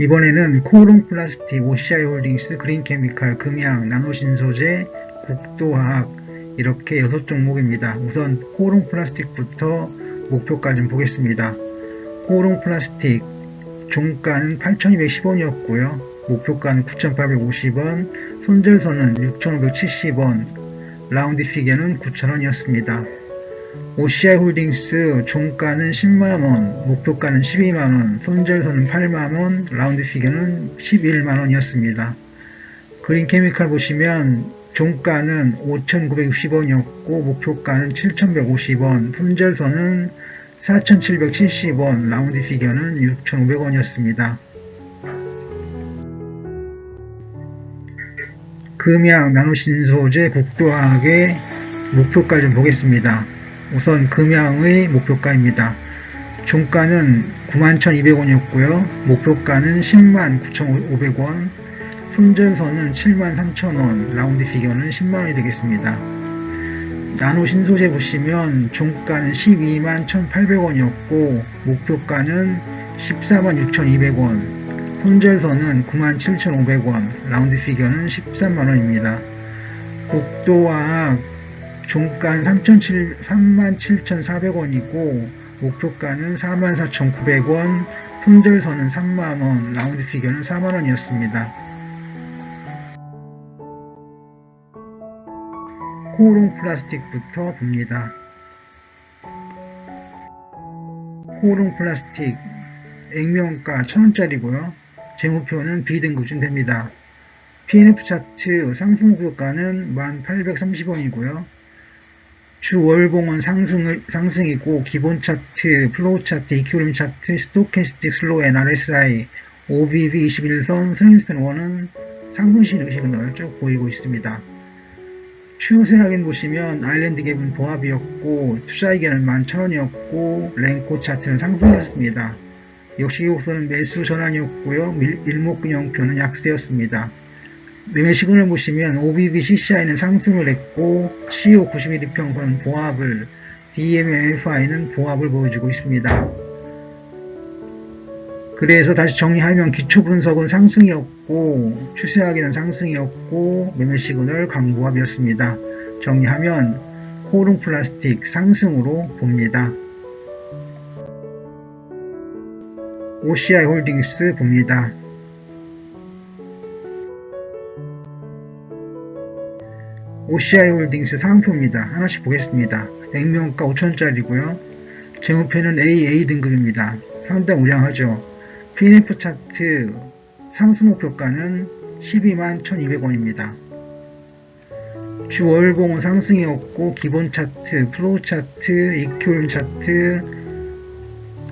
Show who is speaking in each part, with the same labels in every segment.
Speaker 1: 이번에는 코오롱 플라스틱, OCI 홀딩스, 그린 케미칼, 금양, 나노신소재, 국도화학 이렇게 6종목입니다. 우선 코오롱 플라스틱부터 목표가 좀 보겠습니다. 코오롱 플라스틱 종가는 8,210원이었고요. 목표가는 9,850원, 손절선은 6,570원, 라운드 피겨는 9,000원이었습니다. OCI 홀딩스 종가는 10만원, 목표가는 12만원, 손절선은 8만원, 라운드 피겨는 11만원이었습니다. 그린 케미칼 보시면 종가는 5,960원이었고 목표가는 7,150원, 손절선은 4,770원, 라운드 피겨는 6,500원이었습니다. 금양 나노신소재 국도학의 목표가 좀 보겠습니다. 우선 금양의 목표가입니다. 종가는 91,200원이었고요. 목표가는 10만 9,500원, 손절선은 7만 3,000원, 라운드 피겨는 10만원이 되겠습니다. 나노 신소재 보시면 종가는 12만 1,800원이었고 목표가는 14만 6,200원, 손절선은 97,500원, 라운드 피겨는 13만원입니다. 국도화학 종가는 37,400원이고 목표가는 44,900원, 손절선은 3만원, 라운드 피겨는 4만원이었습니다. 코오롱 플라스틱부터 봅니다. 코오롱 플라스틱 액면가 1000원짜리고요. 재무표는 B등급쯤 됩니다. PNF 차트 상승 목표가는 1830원이고요. 주 월봉은 상승을, 상승이고 기본 차트, 플로우 차트, 이큐름 차트, 스토캐스틱 슬로우 앤 RSI, OBV 21선, 스윙스팬 1은 상승실 의식을 쭉 보이고 있습니다. 추세 확인 보시면 아일랜드 갭은 보합이었고 투자 의견은 11,000원이었고 랭코 차트는 상승이었습니다. 역시 이곡선은 매수 전환이었고요. 일목균형표는 약세였습니다. 매매 시그널 보시면 OBB CCI는 상승을 했고 CO 91일평선 보합을 DMMFI는 보합을 보여주고 있습니다. 그래서 다시 정리하면 기초 분석은 상승이었고 추세하기는 상승이었고 매매 시그널 강보합이었습니다. 정리하면 코롱 플라스틱 상승으로 봅니다. OCI 홀딩스 봅니다. OCI 홀딩스 상표입니다. 하나씩 보겠습니다. 액면가 5천원짜리고요. 재무표는 AA 등급입니다. 상당 우량하죠. PNF 차트 상승 목표가는 12만 1200원입니다. 주 월봉은 상승이었고 기본 차트, 플로우 차트, 이큐름 차트,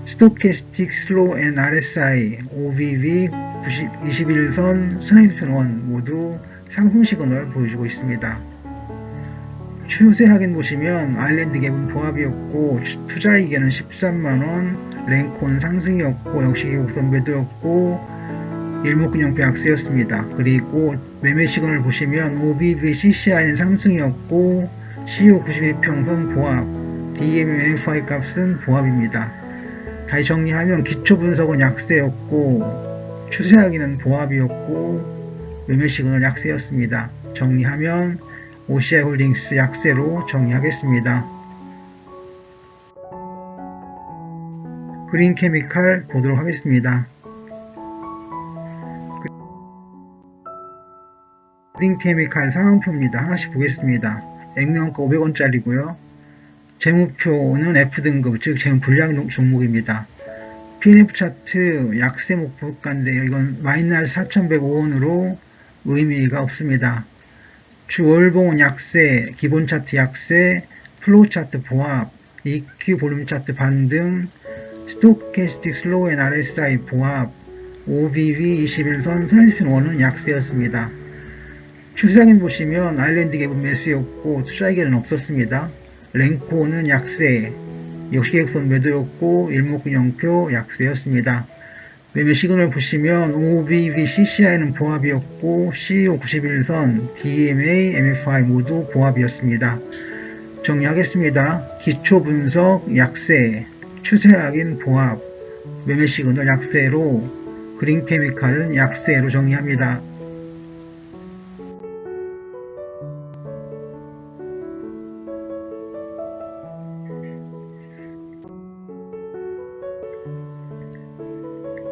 Speaker 1: 스토캐스틱 슬로우 앤 RSI, OVV 90, 21선, 스네이드편 1 모두 상승 시그널 보여주고 있습니다. 추세 확인 보시면 아일랜드 갭은 보합이었고 투자 이견은 13만원, 랭콘 상승이었고 역시 곡선 매도였고 일목균형표 약세였습니다. 그리고 매매 시그널 보시면 OBV CCI는 상승이었고 CO 91평선 보합, DMMFI 값은 보합입니다. 다시 정리하면 기초 분석은 약세였고 추세하기는 보합이었고 매매 시그널 약세였습니다. 정리하면 OCI 홀딩스 약세로 정리하겠습니다. 그린 케미칼 보도록 하겠습니다. 그린 케미칼 상황표입니다. 하나씩 보겠습니다. 액면가 500원짜리고요. 재무표는 F등급, 즉 재무 불량 종목입니다. PNF 차트 약세 목표가인데요. 이건 마이너스 4,105원으로 의미가 없습니다. 주 월봉은 약세, 기본 차트 약세, 플로우 차트 보합, EQ 볼륨 차트 반등, 스토캐스틱 슬로우 앤 RSI 보합, OBV 21선 스랜스핀 1은 약세였습니다. 추세장인 보시면 아일랜드 갭은 매수였고 투자의견은 없었습니다. 랭코는 약세, 역시 계획선 매도였고 일목균형표 약세였습니다. 매매 시그널 보시면 OBV CCI는 보합이었고 CEO 91선, DMA, MFI 모두 보합이었습니다. 정리하겠습니다. 기초 분석 약세, 추세 확인 보합, 매매 시그널 약세로 그린 케미칼은 약세로 정리합니다.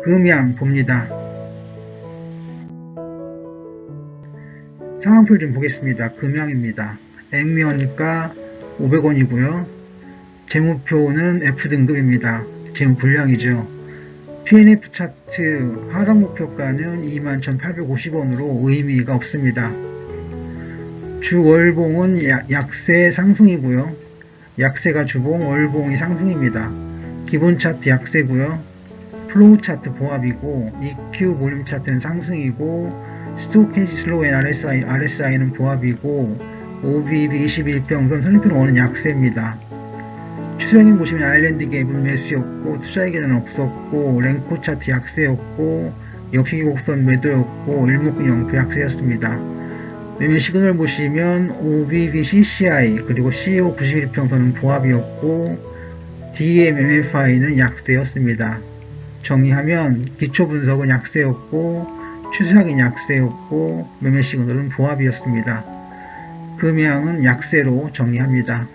Speaker 1: 금양 봅니다. 상황표 좀 보겠습니다. 금양입니다. 액면가 500원이고요. 재무표는 F등급입니다. 재무 불량이죠. PNF 차트 하락 목표가는 21,850원으로 의미가 없습니다. 주 월봉은 야- 약세 상승이고요. 약세가 주봉, 월봉이 상승입니다. 기본 차트 약세고요. 플로우 차트 보합이고 EQ 볼륨 차트는 상승이고 스토케지 슬로우 앤 RSI, RSI는 보합이고 OBB 21평선 선행표는 약세입니다. 추세형인 보시면 아일랜드 갭은 매수였고 투자에게는 없었고 랭코 차트 약세였고 역시 곡선 매도였고 일목균 영표 약세였습니다. 매매 시그널 보시면 OBB CCI 그리고 CO 91평선은 보합이었고 DM MFI는 약세였습니다. 정리하면 기초 분석은 약세였고 추세하긴 약세였고 매매 시그널은 보합이었습니다. 금양은 약세로 정리합니다.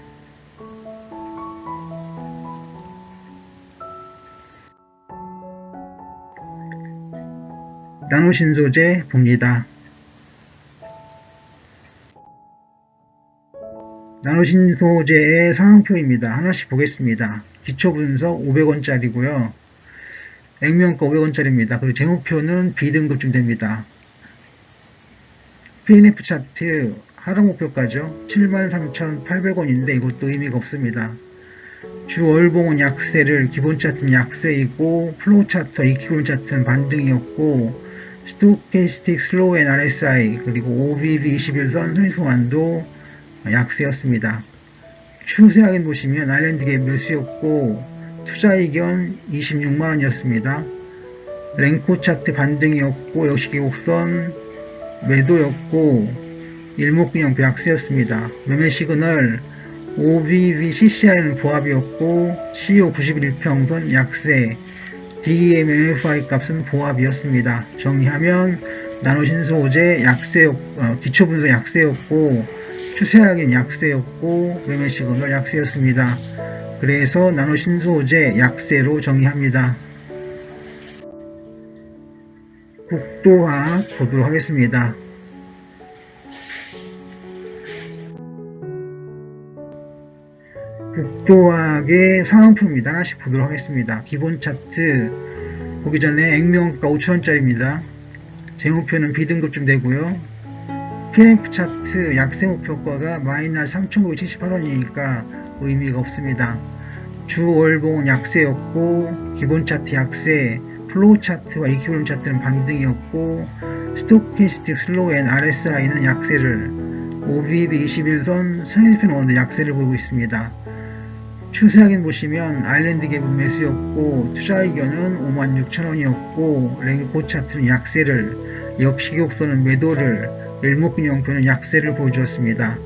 Speaker 1: 나노신소재 봅니다. 나노신소재의 상황표입니다. 하나씩 보겠습니다. 기초분석 500원짜리고요. 액면가 500원짜리입니다. 그리고 재무표는 B등급쯤 됩니다. PNF 차트 하락 목표가죠. 73,800원인데 이것도 의미가 없습니다. 주 월봉은 약세를 기본 차트는 약세이고 플로우 차트와 이기본 차트는 반등이었고 스토캐스틱 슬로우 앤 RSI 그리고 OBB 21선 손익소만도 약세였습니다. 추세 확인 보시면 아일랜드 갭 매수였고 투자 이견 26만원이었습니다. 랭코 차트 반등이었고 역시 기곡선 매도였고 일목균형 약세였습니다. 매매 시그널 OBV CCI는 보합이었고 CO 91평선 약세 DEM MFI 값은 보합이었습니다. 정리하면 나노신소재 약세 어, 기초분석 약세였고 추세하긴 약세였고 매매 시그널 약세였습니다. 그래서 나노신소재 약세로 정리합니다. 국도화 보도록 하겠습니다. 국도학의 상황표입니다. 하나씩 보도록 하겠습니다. 기본 차트 보기 전에 액면가 5천원짜리입니다. 재무표는 B등급쯤 되고요. PNF 차트 약세 목표가가 마이너스 3,978원이니까 의미가 없습니다. 주 월봉은 약세였고 기본 차트 약세, 플로우 차트와 이큐블 차트는 반등이었고 스토캐스틱 슬로우 앤 RSI는 약세를 OBB 21선 선행편 원도 약세를 보이고 있습니다. 추세 확인 보시면 아일랜드 갭은 매수였고 투자 의견은 56,000원이었고 랭코 차트는 약세를 역시 격선은 매도를 일목균형표는 약세를 보여주었습니다.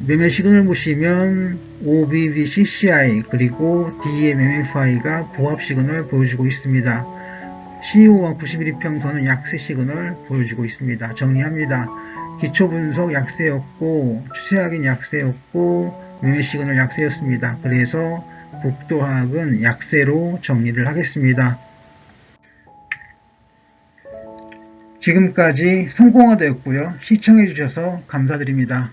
Speaker 1: 매매 시그널 보시면 OBB CCI 그리고 DM MFI가 보합 시그널 보여주고 있습니다. CEO와 91평선은 약세 시그널 보여주고 있습니다. 정리합니다. 기초 분석 약세였고 추세 확인 약세였고 매매 시그널 약세였습니다. 그래서 국도화학은 약세로 정리를 하겠습니다. 지금까지 성공화되었고요. 시청해주셔서 감사드립니다.